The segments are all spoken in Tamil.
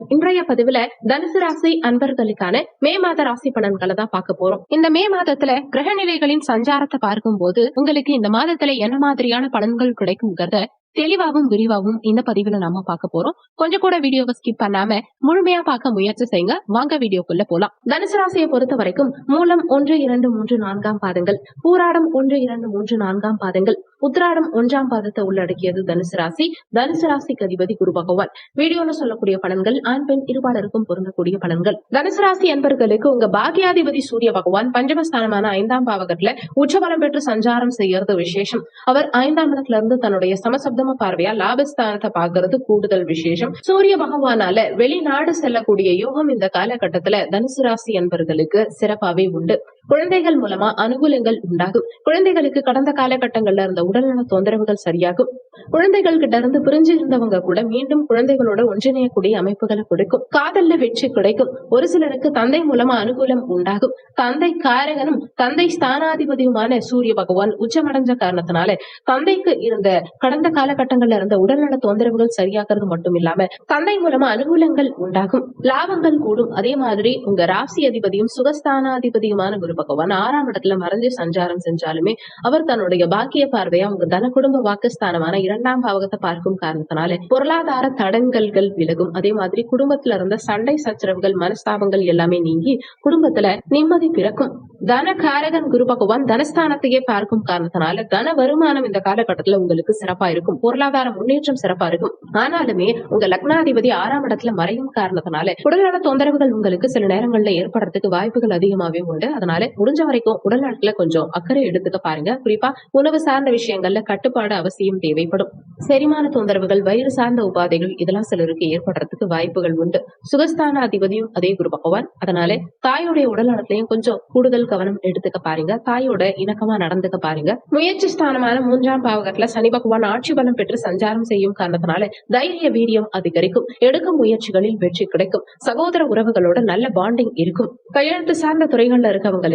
இன்றைய பதிவுல தனுசு ராசி அன்பர்களுக்கான மே மாத ராசி பலன்களை தான் பார்க்க போறோம். இந்த மே மாதத்துல கிரக நிலைகளின் சஞ்சாரத்தை பார்க்கும்போது உங்களுக்கு இந்த மாதத்துல என்ன மாதிரியான பலன்கள் கிடைக்குங்கிறத தெளிவாகவும் விரிவாகவும் இந்த பதிவுல நாம பார்க்க போறோம். கொஞ்சம் கூட வீடியோவை ஸ்கிப் பண்ணாம முழுமையா பார்க்க முயற்சி செய்யுங்க. வாங்க வீடியோக்குள்ள போலாம். தனுசு ராசியை பொறுத்த வரைக்கும் மூலம் ஒன்று இரண்டு மூன்று நான்காம் பாதங்கள் பூராடம் ஒன்று இரண்டு மூன்று நான்காம் பாதங்கள் உத்திராடம் ஒன்றாம் பாதத்தை உள்ளடக்கியது தனுசு ராசி. தனுசு ராசிக்கு அதிபதி குரு பகவான். வீடியோல சொல்லக்கூடிய பலன்கள் ஆண் பெண் இருபாலருக்கும் பொருந்தக்கூடிய பலன்கள். தனுசு ராசி என்பர்களுக்கு உங்க பாகியாதிபதி சூரிய பகவான் பஞ்சமஸ்தானமான ஐந்தாம் பாவகத்துல உச்சபலம் பெற்று சஞ்சாரம் செய்யறது விசேஷம். அவர் ஐந்தாம் இடத்துல இருந்து தன்னுடைய சமசப்த சமசப்தம பார்வையா லாபஸ்தானத்தை பாக்குறது கூடுதல் விசேஷம். சூரிய பகவானால வெளிநாடு செல்லக்கூடிய யோகம் இந்த காலகட்டத்துல தனுசு ராசி என்பர்களுக்கு சிறப்பாவே உண்டு. குழந்தைகள் மூலமா அனுகூலங்கள் உண்டாகும். குழந்தைகளுக்கு கடந்த காலகட்டங்கள்ல இருந்த உடல்நல தொந்தரவுகள் சரியாகும். குழந்தைகள் கிட்ட இருந்து பிரிஞ்சு இருந்தவங்க கூட மீண்டும் குழந்தைகளோட ஒன்றிணையக்கூடிய அமைப்புகளை கொடுக்கும். காதல்ல வெற்றி கிடைக்கும். ஒரு சிலருக்கு தந்தை மூலமா அனுகூலம் உண்டாகும். தந்தை காரகனும் தந்தை ஸ்தானாதிபதியுமான சூரிய பகவான் உச்சமடைஞ்ச காரணத்தினால தந்தைக்கு இருந்த கடந்த காலகட்டங்கள்ல இருந்த உடல்நல தொந்தரவுகள் சரியாகிறது மட்டும் இல்லாம தந்தை மூலமா அனுகூலங்கள் உண்டாகும். லாபங்கள் கூடும். அதே மாதிரி உங்க ராசி அதிபதியும் சுகஸ்தானாதிபதியுமான குரு பகவான் ஆறாம் இடத்துல மறைஞ்சு சஞ்சாரம் செஞ்சாலுமே அவர் தன்னுடைய பாக்கிய பார்வையை அவங்க தன குடும்ப வாக்குஸ்தானமான இரண்டாம் பாவகத்தை பார்க்கும் காரணத்தினால பொருளாதார தடங்கல்கள் விலகும். அதே மாதிரி குடும்பத்துல இருந்த சண்டை சச்சரவுகள் மனஸ்தாபங்கள் எல்லாமே நீங்கி குடும்பத்துல நிம்மதி பிறக்கும். தன காரகன் குரு பகவான் தனஸ்தானத்தையே பார்க்கும் காரணத்தினால தன வருமானம் இந்த காலகட்டத்துல உங்களுக்கு சிறப்பா இருக்கும். பொருளாதார முன்னேற்றம் சிறப்பா இருக்கும். ஆனாலுமே உங்க லக்னாதிபதி ஆறாம் இடத்துல மறையும் காரணத்தினால உடல்நல தொந்தரவுகள் உங்களுக்கு சில நேரங்கள்ல ஏற்படுறதுக்கு வாய்ப்புகள் அதிகமாவே உண்டு. அதனால முடிஞ்ச வரைக்கும் உடல் நலத்துல கொஞ்சம் அக்கறை எடுத்துக்க பாருங்க. குறிப்பா உணவு சார்ந்த விஷயங்கள்ல கட்டுப்பாடு அவசியம் தேவைப்படும். செரிமான தொந்தரவுகள் வயிறு சார்ந்த உபாதைகள் இதெல்லாம் சிலருக்கு ஏற்படுறதுக்கு வாய்ப்புகள் உண்டு. சுகஸ்தான அதிபதியும் அதே குரு பகவான். அதனால தாயோடைய உடல் நலத்திலையும் கொஞ்சம் கூடுதல் கவனம் எடுத்துக்க பாருங்க. தாயோட இணக்கமா நடந்துக்க பாருங்க. முயற்சி ஸ்தானமான மூன்றாம் பாவகத்துல சனி பகவான் ஆட்சி பலம் பெற்று சஞ்சாரம் செய்யும் காரணத்தினால தைரிய வீரியம் அதிகரிக்கும். எடுக்கும் முயற்சிகளில் வெற்றி கிடைக்கும். சகோதர உறவுகளோட நல்ல பாண்டிங் இருக்கும். கையெழுத்து சார்ந்த துறைகள்ல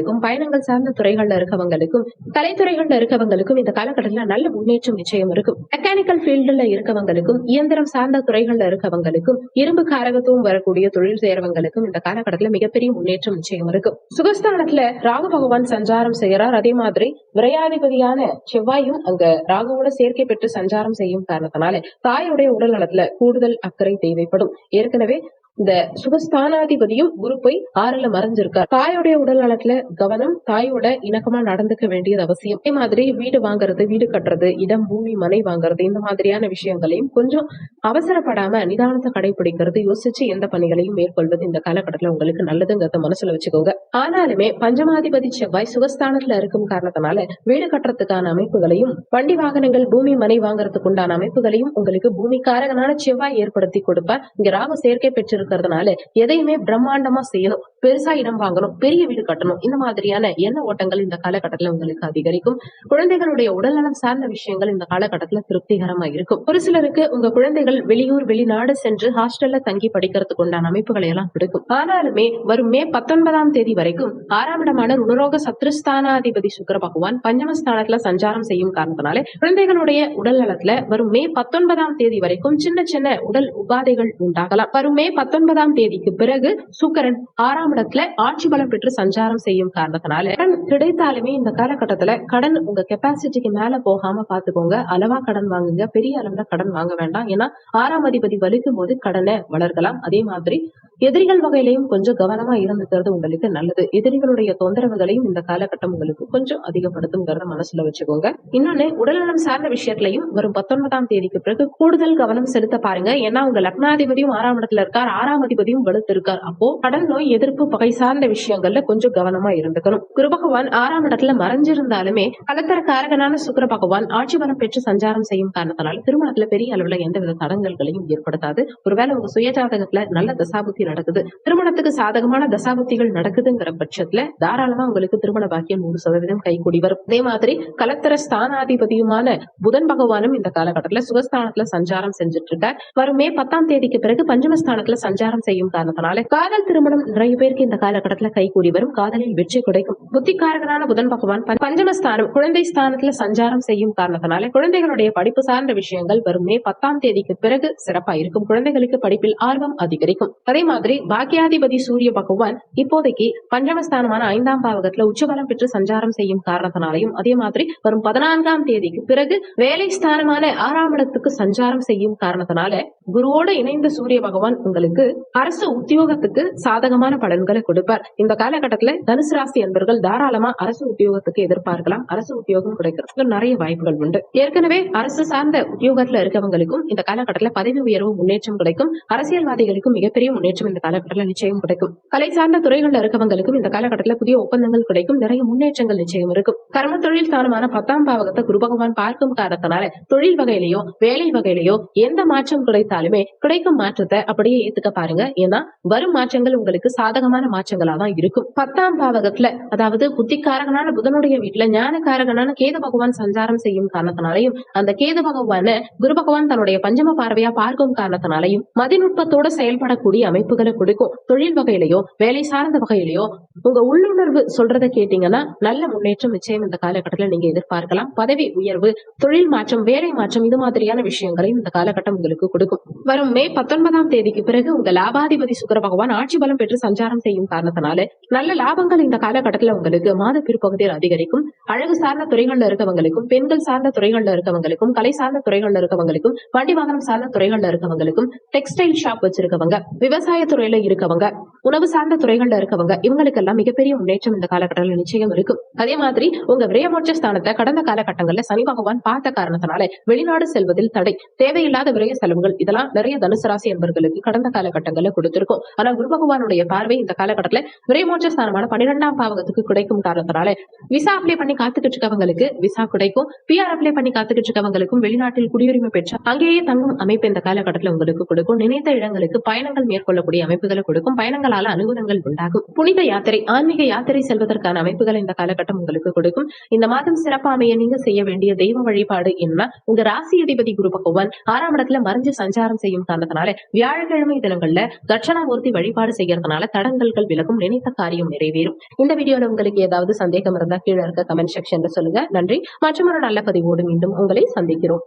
இருக்கவங்களுக்கும் பயணங்கள் சார்ந்த துறைகள்ல இருக்கவங்களுக்கும் கலைத்துறைகள்ல இருக்கவங்களுக்கும் இந்த காலகட்டத்துல நல்ல முன்னேற்றம் நிச்சயம் இருக்கும். மெக்கானிக்கல் ஃபீல்டுல இருக்கவங்களுக்கும் இயந்திரம் சார்ந்த துறைகள்ல இருக்கவங்களுக்கும் இரும்பு காரகத்துவம் வரக்கூடிய தொழில் செய்யறவங்களுக்கும் இந்த காலகட்டத்துல மிகப்பெரிய முன்னேற்றம் நிச்சயம் இருக்கும். சுகஸ்தானத்துல ராகு பகவான் சஞ்சாரம் செய்யறார் அதே மாதிரி விரையாதிபதியான செவ்வாயும் அங்க ராகுவோட சேர்க்கை பெற்று சஞ்சாரம் செய்யும் காரணத்தினால தாயுடைய உடல் நலத்துல கூடுதல் அக்கறை தேவைப்படும். ஏற்கனவே இந்த சுகஸ்தானாதிபதியும் குரு போய் ஆறுல மறைஞ்சிருக்கார். தாயோடைய உடல் நலத்துல கவனம் தாயோட இணக்கமா நடந்துக்க வேண்டியது அவசியம். அதே மாதிரி வீடு வாங்குறது வீடு கட்டுறது இடம் பூமி மனை வாங்குறது இந்த மாதிரியான விஷயங்களையும் கொஞ்சம் அவசரப்படாம நிதானத்தை கடைபிடிக்கிறது யோசிச்சு எந்த பணிகளையும் மேற்கொள்வது இந்த காலகட்டத்துல உங்களுக்கு நல்லதுங்கிறத மனசுல வச்சுக்கோங்க. ஆனாலுமே பஞ்சமாதிபதி செவ்வாய் சுகஸ்தானத்துல இருக்கும் காரணத்தினால வீடு கட்டுறதுக்கான அமைப்புகளையும் வண்டி வாகனங்கள் பூமி மனை வாங்குறதுக்கு உண்டான அமைப்புகளையும் உங்களுக்கு பூமிக்காரகனான செவ்வாய் ஏற்படுத்தி கொடுப்பார். இங்க ராம சேர்க்கை இருக்கிறதுனால எதையுமே பிரம்மாண்டமா செய்யணும். பெருசா இடம் வாங்கணும் பெரிய வீடு கட்டணும். இந்த மாதிரியான எண்ண ஓட்டங்கள் இந்த காலகட்டத்துல உங்களுக்கு அதிகரிக்கும். குழந்தைகளுடைய உடல்நலம் சார்ந்த விஷயங்கள் இந்த காலகட்டத்துல திருப்திகரமா இருக்கும். ஒரு சிலருக்கு உங்க குழந்தைகள் வெளியூர் வெளிநாடு சென்று ஹாஸ்டல்ல தங்கி படிக்கிறதுக்கு உண்டான அமைப்புகளை எல்லாம் கொடுக்கும். ஆனாலுமே வரும் மே பத்தொன்பதாம் தேதி வரைக்கும் ஆறாம் இடமான ருணரோக சத்ருஸ்தானாதிபதி சுக்கர பகவான் பஞ்சமஸ்தானத்துல சஞ்சாரம் செய்யும் காரணத்தினாலே குழந்தைகளுடைய உடல் நலத்துல வரும் மே பத்தொன்பதாம் தேதி வரைக்கும் சின்ன சின்ன உடல் உபாதைகள் உண்டாகலாம். வரும் மே பத்தொன்பதாம் பத்தொன்பதாம் தேதிக்கு பிறகு சுக்கரன் ஆறாம் இடத்துல ஆட்சி பலம் பெற்று சஞ்சாரம் செய்யும் காரணத்தினால கடன் கிடைத்தாலுமே இந்த காலகட்டத்துல கடன் உங்க கெப்பாசிட்டிக்கு மேல போகாம பாத்துக்கோங்க. அளவா கடன் வாங்குங்க. பெரிய அளவுல கடன் வாங்க வேண்டாம். ஏன்னா ஆறாம் அதிபதி வலிக்கும் போது கடனை வளர்க்கலாம். அதே மாதிரி எதிரிகள் வகையிலையும் கொஞ்சம் கவனமா இருந்துக்கிறது உங்களுக்கு நல்லது. எதிரிகளுடைய தொந்தரவுகளையும் இந்த காலகட்டம் உங்களுக்கு கொஞ்சம் அதிகப்படுத்துங்கிறத மனசுல வச்சுக்கோங்க. இன்னொன்னு உடல்நலம் சார்ந்த விஷயத்திலையும் வரும் பத்தொன்பதாம் தேதிக்கு பிறகு கூடுதல் கவனம் செலுத்த பாருங்க. ஏன்னா உங்க லக்னாதிபதியும் ஆறாம் இடத்துல இருக்கார். ஆறாம் அதிபதியும் வலுத்திருக்கார். அப்போ கடல் நோய் எதிர்ப்பு பகை சார்ந்த விஷயங்கள்ல கொஞ்சம் கவனமா இருந்துக்கணும். குரு பகவான் ஆறாம் இடத்துல மறைஞ்சிருந்தாலுமே கலத்தர காரகனான சுக்கர பகவான் ஆட்சி பலம் பெற்று சஞ்சாரம் செய்யும் காரணத்தினால திருமணத்துல பெரிய அளவுல எந்தவித தடங்கல்களையும் ஏற்படுத்தாது. ஒருவேளை உங்க சுயஜாதகத்துல நல்ல தசாபுத்தி தசாபுத்தி நடக்குது. திருமணத்துக்கு சாதகமான தசாபுத்திகள் நடக்குதுங்கிற பட்சத்துல தாராளமா உங்களுக்கு திருமண பாக்கியம் நூறு சதவீதம் கைகூடி வரும். அதே மாதிரி கலத்தர ஸ்தானாதிபதியுமான புதன் பகவானும் இந்த காலகட்டத்துல சுகஸ்தானத்துல சஞ்சாரம் செஞ்சுட்டு இருக்கார். வரும் மே பத்தாம் தேதிக்கு பிறகு பஞ்சமஸ்தானத்துல சஞ்சாரம் செய்யும் காரணத்தினால காதல் திருமணம் நிறைய பேருக்கு இந்த காலகட்டத்தில் கைகூடி வரும். காதலில் வெற்றி கிடைக்கும். புத்திக்காரகனான புதன் பகவான் பஞ்சமஸ்தானம் குழந்தை ஸ்தானத்துல சஞ்சாரம் செய்யும் காரணத்தினால குழந்தைகளுடைய படிப்பு சார்ந்த விஷயங்கள் வரும். மே பத்தாம் தேதிக்கு பிறகு சிறப்பா இருக்கும். குழந்தைகளுக்கு படிப்பில் ஆர்வம் அதிகரிக்கும். அதே மாதிரி பாக்கியாதிபதி சூரிய பகவான் இப்போதைக்கு பஞ்சமஸ்தானமான ஐந்தாம் பாவகத்துல உச்சபலம் பெற்று சஞ்சாரம் செய்யும் காரணத்தினாலையும் அதே மாதிரி வரும் பதினான்காம் தேதிக்கு பிறகு வேலை ஸ்தானமான ஆறாம் இடத்துக்கு சஞ்சாரம் செய்யும் காரணத்தினால குருவோடு இணைந்த சூரிய பகவான் உங்களுக்கு அரசு உத்தியோகத்துக்கு சாதகமான பலன்களை கொடுப்பார். இந்த காலகட்டத்துல தனுசு ராசி என்பர்கள் தாராளமா அரசு உத்தியோகத்துக்கு எதிர்பார்க்கலாம். அரசு உத்தியோகம் கிடைக்கிறதுக்கு நிறைய வாய்ப்புகள் உண்டு. ஏற்கனவே அரசு சார்ந்த உத்தியோகத்துல இருக்கவங்களுக்கும் இந்த காலகட்டத்துல பதவி உயர்வு முன்னேற்றம் கிடைக்கும். அரசியல்வாதிகளுக்கும் மிகப்பெரிய முன்னேற்றம் இந்த காலகட்டத்துல நிச்சயம் கிடைக்கும். கலை சார்ந்த துறைகள்ல இருக்கவங்களுக்கும் இந்த காலகட்டத்துல புதிய ஒப்பந்தங்கள் கிடைக்கும். நிறைய முன்னேற்றங்கள் நிச்சயம் இருக்கும். கர்ம தொழில் ஸ்தானமான பத்தாம் பாவகத்தை குரு பகவான் பார்க்கும் காரணத்தினால தொழில் வகையிலேயோ வேலை வகையிலேயோ எந்த மாற்றம் கிடைத்தாலுமே கிடைக்கும் மாற்றத்தை அப்படியே ஏத்துக்க பாருங்க. ஏன்னா வரும் மாற்றங்கள் உங்களுக்கு சாதகமான மாற்றங்களா தான் இருக்கும். பத்தாம் பாவகத்துல அதாவது புத்திக்காரகனான புதனுடைய வீட்டுல ஞானக்காரகனான கேது பகவான் சஞ்சாரம் செய்யும் காரணத்தினாலையும் அந்த கேது பகவான குரு பகவான் தன்னுடைய பஞ்சம பார்வையா பார்க்கும் காரணத்தினாலையும் மதிநுட்பத்தோட செயல்படக்கூடிய அமைப்புகளை கொடுக்கும். தொழில் வகையிலையோ வேலை சார்ந்த வகையிலையோ உங்க உள்ளுணர்வு சொல்றதை கேட்டீங்கன்னா நல்ல முன்னேற்றம் நிச்சயம் இந்த காலகட்டத்துல நீங்க எதிர்பார்க்கலாம். பதவி உயர்வு தொழில் மாற்றம் வேலை மாற்றம் இது மாதிரியான விஷயங்களையும் இந்த காலகட்டம் உங்களுக்கு கொடுக்கும். வரும் மே பத்தொன்பதாம் தேதிக்கு பிறகு உங்க லாபாதிபதி சுக்கர பகவான் ஆட்சி பலம் பெற்று சஞ்சாரம் செய்யும் காரணத்தினால நல்ல லாபங்கள் இந்த காலகட்டத்துல உங்களுக்கு மாத பிற்பகுதியில் அதிகரிக்கும். அழகு சார்ந்த துறைகள்ல இருக்கவங்களுக்கும் பெண்கள் சார்ந்த துறைகள்ல இருக்கவங்களுக்கும் கலை சார்ந்த துறைகள்ல இருக்கவங்களுக்கும் வண்டி வாகனம் சார்ந்த துறைகள்ல இருக்கவங்களுக்கும் டெக்ஸ்டைல் ஷாப் வச்சிருக்கவங்க விவசாய துறையில இருக்கவங்க உணவு சார்ந்த துறைகள்ல இருக்கவங்க இவங்களுக்கெல்லாம் மிகப்பெரிய முன்னேற்றம் இந்த காலகட்டத்தில் நிச்சயம் இருக்கும். அதே மாதிரி உங்க விரயமோட்ச ஸ்தானத்தை கடந்த காலகட்டங்கள்ல சனி பகவான் பார்த்த காரணத்தினால வெளிநாடு செல்வதில் தடை தேவையில்லாத விரய செலவுகள் இதெல்லாம் நிறைய தனுசு ராசி என்பவர்களுக்கு கடந்த காலகட்டங்களில் கொடுத்திருக்கும். ஆனா குரு பகவானுடைய பார்வை இந்த காலகட்டத்துல விரயமோட்ச ஸ்தானமான பன்னிரெண்டாம் பாவகத்துக்கு கிடைக்கும் காரணத்தினால விசா அப்ளை பண்ணி பண்ணி காத்துக்கிட்டு இருக்கவங்களுக்கு விசா கிடைக்கும் பிஆர் அப்ளை பண்ணி காத்துக்கிட்டு இருக்கவங்களுக்கும் வெளிநாட்டில் குடியுரிமை பெற்ற அங்கேயே தங்கும் அமைப்பு இந்த காலகட்டத்தில் உங்களுக்கு கொடுக்கும். நினைத்த இடங்களுக்கு பயணங்கள் மேற்கொள்ளக்கூடிய அமைப்புகளை கொடுக்கும். பயணங்களால அனுகூலங்கள் உண்டாகும். புனித யாத்திரை ஆன்மீக யாத்திரை செல்வதற்கான அமைப்புகள் இந்த காலகட்டம் உங்களுக்கு கொடுக்கும். இந்த மாதம் சிறப்பாமைய நீங்க செய்ய வேண்டிய தெய்வ வழிபாடு என்ன? உங்க ராசி அதிபதி குரு பகவான் ஆறாம் இடத்துல மறைஞ்சு சஞ்சாரம் செய்யும் காரணத்தினால வியாழக்கிழமை தினங்கள்ல தட்சணாமூர்த்தி வழிபாடு செய்யறதுனால தடங்கல்கள் விலகும். நினைத்த காரியம் நிறைவேறும். இந்த வீடியோல உங்களுக்கு ஏதாவது சந்தேகம் இருந்தா கீழே இருக்க கமெண்ட் கமெண்ட் செக்ஷன்ல சொல்லுங்க. நன்றி. மற்றும் ஒரு நல்ல பதிவோடு மீண்டும் உங்களை சந்திக்கிறோம்.